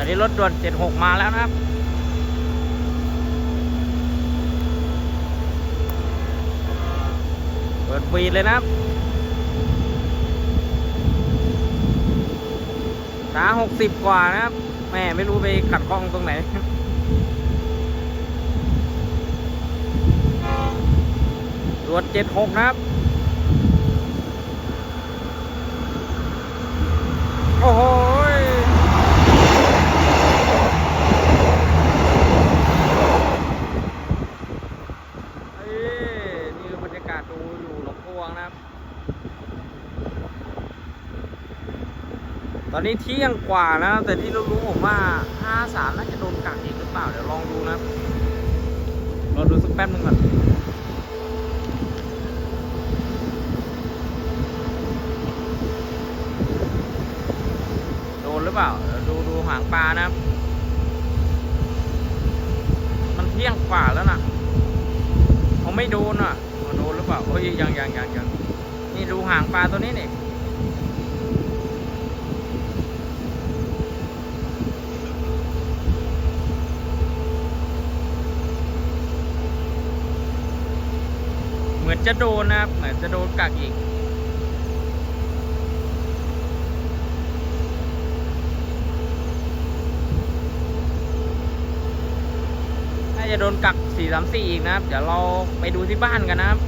ตอนนี้รถด่วน 76 มาแล้วนะครับ เปิดฟีดเลยนะครับช้า60 กว่านะครับ แม่ไม่รู้ไปขัดข้องตรงไหนด่วน 76 นะครับ โอ้โหยเอ้ยนี่คือบรรยาศดูอยู่หลงพวงนะครับ ตอนนี้เที่ยงกว่านะแต่ที่เรารู้ผมว่า 53 น่าจะโดนกักอีกหรือเปล่า เดี๋ยวลองดูนะครับรอดูสักแป๊บนึงก่อนโดนหรือเปล่าเดี๋ยวดูดูหางปลานะครับ มันเที่ยงกว่าแล้วนะเขาไม่โดนอะ โดนหรือเปล่าโอ้ยยังยังยังยังนี่ดูหางปลาตัวนี้นี่เหมือนจะโดนนะครับเหมือนจะโดนกักอีกน่าจะโดนกัก 434 อีกนะครับ เดี๋ยวเราไปดูที่บ้านกันนะครับ